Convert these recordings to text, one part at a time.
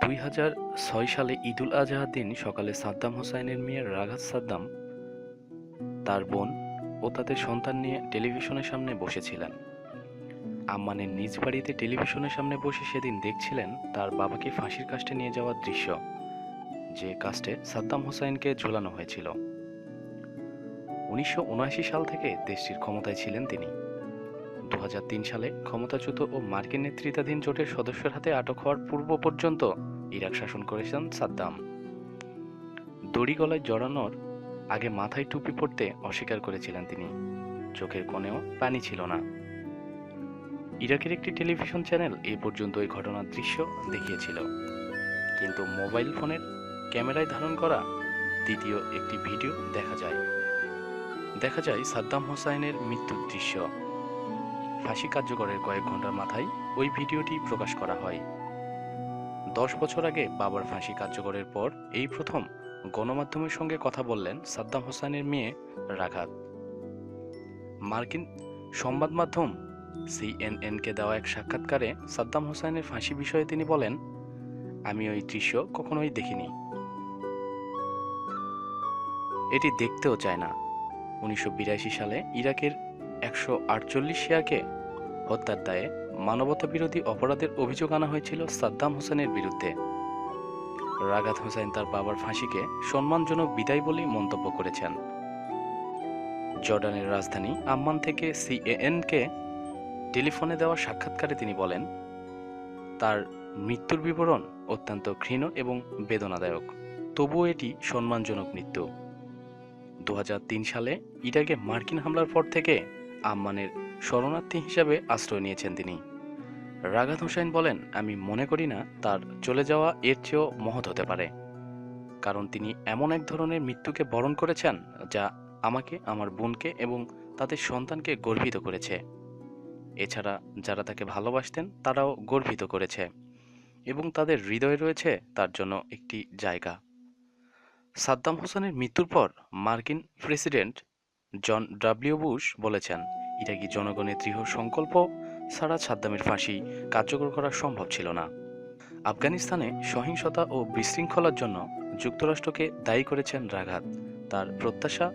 দুই হাজার ছয় সালে ঈদুল আজহার দিন সকালে সাদ্দাম হোসাইনের মেয়ে রাঘাত সাদ্দাম, তার বোন ও তাদের সন্তান নিয়ে টেলিভিশনের সামনে বসেছিলেন। আম্মানের নিজ বাড়িতে টেলিভিশনের সামনে বসে সেদিন দেখছিলেন তার বাবাকে ফাঁসির কাস্টে নিয়ে যাওয়ার দৃশ্য, যে কাস্টে সাদ্দাম হোসাইনকে ঝোলানো হয়েছিল। উনিশশো উনআশি সাল থেকে দেশটির ক্ষমতায় ছিলেন তিনি। সালে ক্ষমতাচ্যুত ও মার্কিন নেতৃত্বাধীন জোটের সদস্যের হাতে আটক হওয়ার পূর্ব পর্যন্ত ইরাক শাসন করেছেন সাদ্দাম। দড়ি গলায় জড়ানোর আগে মাথায় টুপি পরতে অস্বীকার করেছিলেন তিনি। চোখের কোণেও পানি ছিল না। ইরাকের একটি টেলিভিশন চ্যানেল এই পর্যন্ত এই ঘটনার দৃশ্য দেখিয়েছিল। কিন্তু মোবাইল ফোনের ক্যামেরায় ধারণ করা দ্বিতীয় একটি ভিডিও দেখা যায়। দেখা যায় সাদ্দাম হোসাইনের মৃত্যুর দৃশ্য। ফাঁসি কার্যকরের কয়েক ঘণ্টার মাথায় ওই ভিডিওটি প্রকাশ করা হয়। দশ বছর আগে বাবার ফাঁসি কার্যকরের পর এই প্রথম গণমাধ্যমের সঙ্গে কথা বললেন সাদ্দাম হোসেনের মেয়ে রাঘাত। মার্কিন সংবাদ মাধ্যম সিএনএনকে দেওয়া এক সাক্ষাৎকারে সাদ্দাম হোসেনের ফাঁসি বিষয়ে তিনি বলেন, আমি ওই দৃশ্য কখনোই দেখিনি। এটি দেখতেও চায় না। উনিশশো বিরাশি সালে ইরাকের একশো আটচল্লিশ শিয়াকে হত্যার দায়ে মানবতা বিরোধী অপরাধের অভিযোগ আনা হয়েছিল সাদ্দাম হোসেনের বিরুদ্ধে। রাগাত হোসেন তার বাবার ফাঁসিকে সম্মানজনক বিদায় বলেই মন্তব্য করেছেন। জর্ডানের রাজধানী আম্মান থেকে সিএএনকে টেলিফোনে দেওয়া সাক্ষাৎকারে তিনি বলেন, তার মৃত্যুর বিবরণ অত্যন্ত ঘৃণ এবং বেদনাদায়ক। তবুও এটি সম্মানজনক মৃত্যু। দু হাজার তিন সালে ইরাকে মার্কিন হামলার পর থেকে আম্মানের শরণার্থী হিসাবে আশ্রয় নিয়েছেন তিনি। রাগাত হোসেন বলেন, আমি মনে করি না তার চলে যাওয়া এর চেয়েও মহৎ হতে পারে। কারণ তিনি এমন এক ধরনের মৃত্যুকে বরণ করেছেন, যা আমাকে, আমার বোনকে এবং তাদের সন্তানকে গর্বিত করেছে। এছাড়া যারা তাকে ভালোবাসতেন, তারাও গর্বিত করেছে এবং তাদের হৃদয়ে রয়েছে তার জন্য একটি জায়গা। সাদ্দাম হোসেনের মৃত্যুর পর মার্কিন প্রেসিডেন্ট জন ডাব্লিউ বুশ বলেছেন, এটা কি জনগণের দৃঢ় সংকল্প? ছাড়া সাদ্দামের ফাঁসি কার্যকর করা সম্ভব ছিল না। আফগানিস্তানে সহিংসতা ও বিশৃঙ্খলার জন্য যুক্তরাষ্ট্রকে দায়ী করেছেন রাঘাত। তার প্রত্যাশা?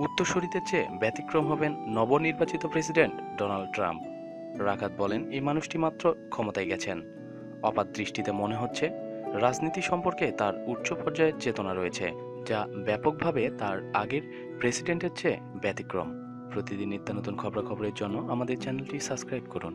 উত্তরসূরিদের চেয়ে ব্যতিক্রম হবেন নবনির্বাচিত প্রেসিডেন্ট ডোনাল্ড ট্রাম্প। রাঘাত বলেন, এই মানুষটি মাত্র ক্ষমতায় গেছেন। অপাত দৃষ্টিতে মনে হচ্ছে রাজনীতি সম্পর্কে তার উচ্চ পর্যায়ের চেতনা রয়েছে। যা ব্যাপকভাবে তার আগের প্রেসিডেন্টের চেয়ে ব্যতিক্রম। প্রতিদিন নিত্য নতুন খবরাখবরের জন্য আমাদের চ্যানেলটি সাবস্ক্রাইব করুন।